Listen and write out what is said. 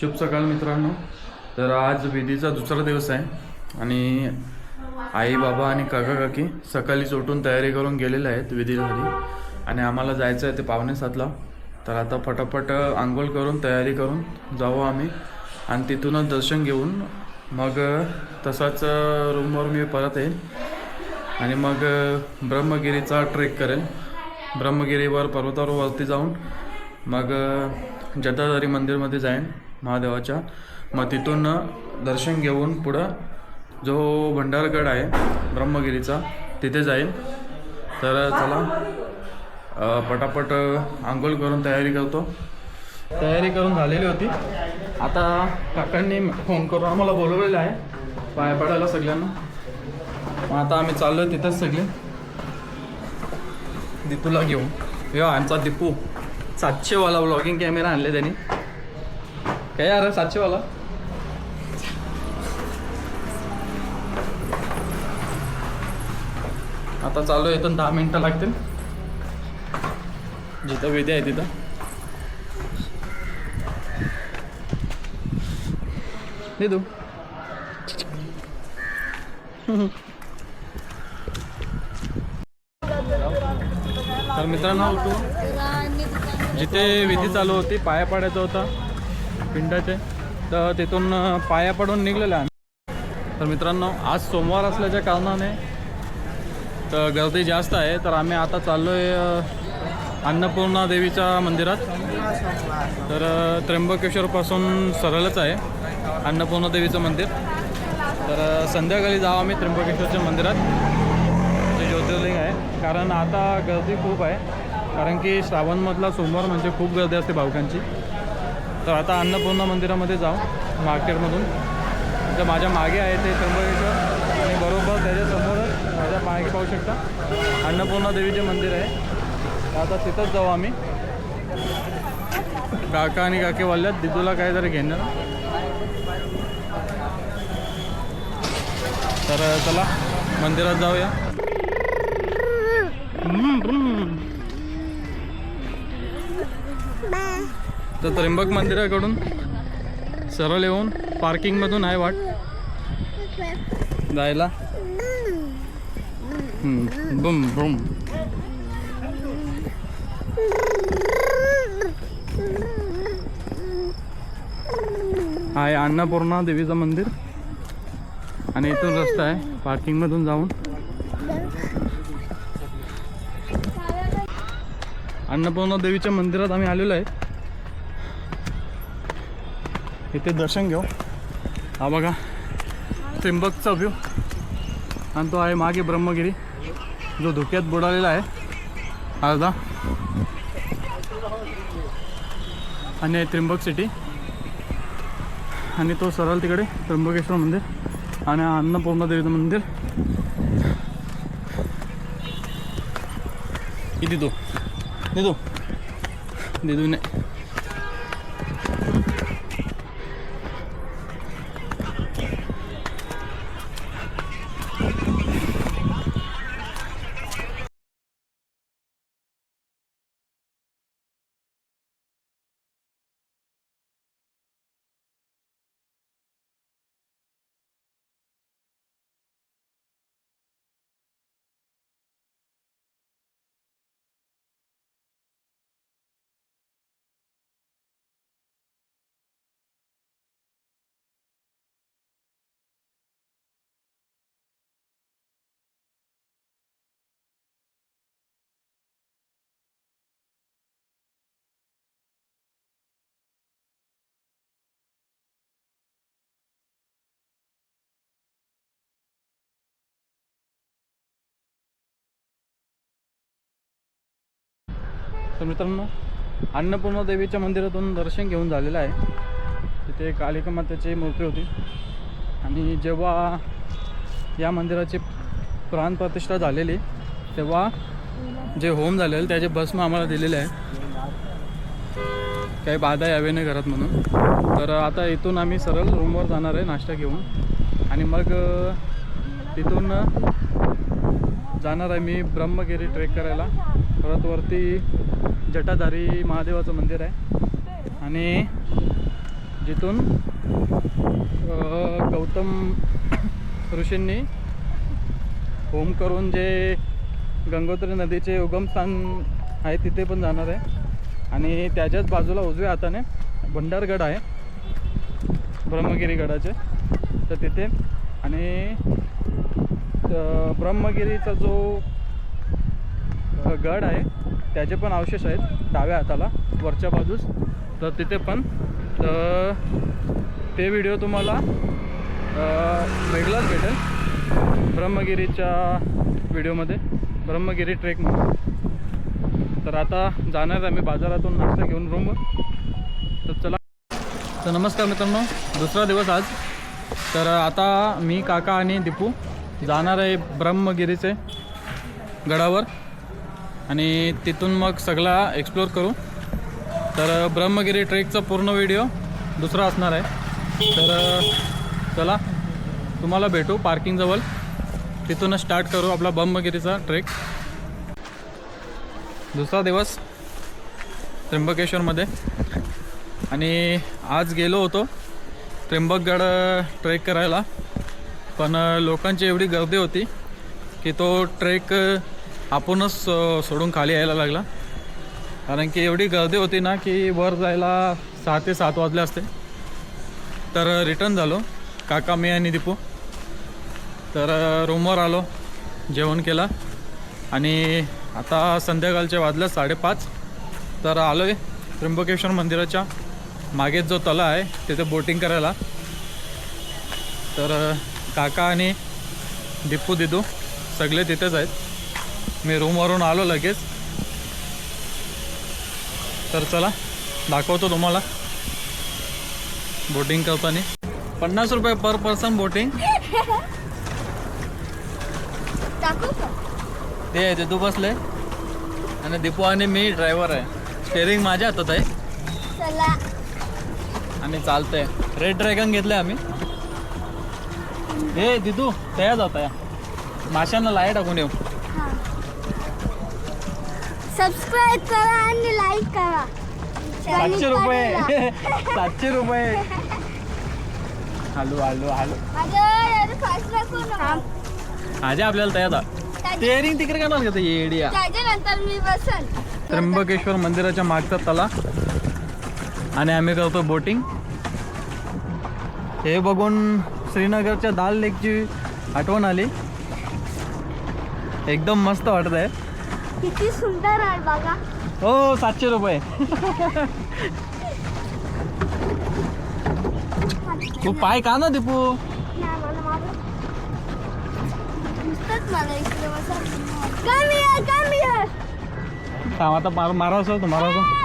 शुभ सकाळ मित्रांनो. तर आज विधीचा दुसरा दिवस आहे आणि आई बाबा आणि काका काकी सकाळीच उठून तयारी करून गेलेले आहेत विधीसाठी आणि आम्हाला जायचं आहे ते पावणे सातला. तर आता फटाफट आंघोळ करून तयारी करून जाऊ आम्ही. आणि तिथूनच दर्शन घेऊन मग तसाच रूमवर मी परत येईल आणि मग ब्रह्मगिरीचा ट्रेक करेल ब्रह्मगिरीवर पर्वतावर वरती जाऊन मग जटाधारी मंदिरमध्ये जाईन. महादेवाच्या मग तिथून दर्शन घेऊन पुढं जो भंडारगड आहे ब्रह्मगिरीचा तिथे जाईल. तर चला पटापट आंघोळ करून तयारी करतो. तयारी करून झालेली होती. आता काकांनी फोन करून आम्हाला बोलवलेलं आहे. पाया पडायला सगळ्यांना. मग आता आम्ही चाललो तिथंच सगळे. दिपूला घेऊन. यो आमचा दिपू. सातशेवाला व्लॉगिंग कॅमेरा आणले त्यांनी. काय यार सातशेवाला आता चालू आहे इथून दहा मिनटं लागतील जिथं विधी आहे तिथं दे तू तर मित्रांनो जिथे विधी चालू होती पाया पडायचं होता पिंडाचे. तर तिथून पाया पडून निघलेले आम्ही. तर मित्रांनो आज सोमवार असल्याच्या कारणाने तर गर्दी जास्त आहे. तर आम्ही आता चाललो आहे अन्नपूर्णा देवीच्या मंदिरात. तर त्र्यंबकेश्वरपासून सरळच आहे अन्नपूर्णा देवीचं मंदिर. तर संध्याकाळी जाऊ आम्ही त्र्यंबकेश्वरच्या मंदिरात. जे ज्योतिर्लिंग आहे. कारण आता गर्दी खूप आहे. कारण की श्रावणमधला सोमवार म्हणजे खूप गर्दी असते भावकांची. तर आता अन्नपूर्णा मंदिरामध्ये जाऊ मार्केटमधून. तर माझ्या मागे आहे ते त्र्यंबकेश्वर. आणि बरोबर त्याच्यासमोरच माझ्या मागे पाहू शकता अन्नपूर्णा देवीचे मंदिर आहे. तर आता तिथंच जाऊ आम्ही. काका आणि काके वाल्यात दिदूला काहीतरी घेणार तर चला मंदिरात जाऊया. तर त्र्यंबक मंदिराकडून सरळ येऊन पार्किंगमधून आहे वाट. जायला. बुम बुम. आहे अन्नपूर्णा देवीचं मंदिर. आणि इथून रस्ता आहे पार्किंगमधून जाऊन. अन्नपूर्णा देवीच्या मंदिरात आम्ही आलेलो आहे. इथे दर्शन घेऊ. हा बघा त्रिंबकचा व्ह्यू आणि तो आहे मागे ब्रह्मगिरी जो धुक्यात बुडालेला आहे. अर्धा आणि त्रिंबक सिटी आणि तो सरळ तिकडे त्र्यंबकेश्वर मंदिर आणि अन्नपूर्णा देवीचं मंदिर. किती तो दिदू दिदू नाही तर मित्रांनो अन्नपूर्णा देवीच्या मंदिरातून दर्शन घेऊन झालेलं आहे. तिथे कालिका मातेची मूर्ती होती. आणि जेव्हा या मंदिराची प्राणप्रतिष्ठा झालेली तेव्हा जे होम झालेलं त्याचे भस्म आम्हाला दिलेले आहे. काही बाधा यावे नाही घरात म्हणून. तर आता इथून आम्ही सरळ रूमवर जाणार आहे नाश्ता घेऊन. आणि मग तिथून जाणार आहे मी ब्रह्मगिरी ट्रेक करायला. परत वरती जटाधारी महादेवाचं मंदिर आहे. आणि जिथून गौतम ऋषींनी होम करून जे गंगोत्री नदीचे उगमस्थान आहे तिथे पण जाणार आहे. आणि त्याच्याच बाजूला उजव्या हाताने भंडारगड आहे. ब्रह्मगिरी गडाचे. तर तिथे. आणि ब्रह्मगिरीचा जो गड आहे त्याचे पण अवशेष आहेत डाव्या हाताला वरच्या बाजूस. तर तिथे पण तर ते व्हिडिओ तुम्हाला भेटलाच भेटेल. ब्रह्मगिरीच्या व्हिडिओमध्ये ब्रह्मगिरी ट्रेकमध्ये तर आता जाणार आहे आम्ही बाजारातून नाश्ता घेऊन रूमवर तर चला. तर नमस्कार मित्रांनो दुसरा दिवस आज. तर आता मी काका आणि दीपू जाणार आहे ब्रह्मगिरीचे गडावर. आणि तिथून मग सगळा एक्सप्लोर करू. तर ब्रह्मगिरी ट्रेकचा पूर्ण व्हिडिओ दुसरा असणार आहे. तर चला तुम्हाला भेटू पार्किंगजवळ तिथूनच स्टार्ट करू आपला ब्रह्मगिरीचा ट्रेक दुसरा दिवस त्र्यंबकेश्वरमध्ये. आणि आज गेलो होतो त्र्यंबकगड ट्रेक करायला. पण लोकांची एवढी गर्दी होती की तो ट्रेक आपणच सोडून खाली यायला लागला. कारण की एवढी गर्दी होती ना की वर जायला सहा ते सात वाजले असते. तर रिटर्न झालो काका मी आणि दीपू. तर रूमवर आलो जेवण केलं आणि आता संध्याकाळच्या वाजल्या साडेपाच. तर आलो आहे त्र्यंबकेश्वर मंदिराच्या मागे जो तला आहे तिथे बोटिंग करायला. तर काका आणि दीपू दिदू सगळे तिथेच आहेत. मी रूमवरून आलो लगेच. तर चला दाखवतो तुम्हाला. बोटिंग करताना पन्नास रुपये पर पर्सन बोटिंग ते आहे तू बसले. आणि दीपू आणि मी ड्रायव्हर आहे. स्टेअरिंग माझ्या हातात आहे. चला. आणि चालतंय. रेड ड्रॅगन घेतलंय आम्ही. हे दिदू तयार जात आहे माशांना लाय टाकून येऊ. हा. सबस्क्राईब करा आणि लाईक करा. सातशे रुपये. सातशे रुपये. Hello hello hello. माझ्या आपल्याला तयार स्टेअरिंग तिकडे करणार का ते येडिया? त्याच्यानंतर मी बसल. त्र्यंबकेश्वर मंदिराच्या मागचा तला. आणि आम्ही करतो बोटिंग हे बघून श्रीनगरच्या दाल लेकची आठवण आली. एकदम मस्त वाटत आहे किती सुंदर आहे बघा. हो सातशे रुपये. तू पाय का ना दीपू. थांब आता मार मारा असं मारा असं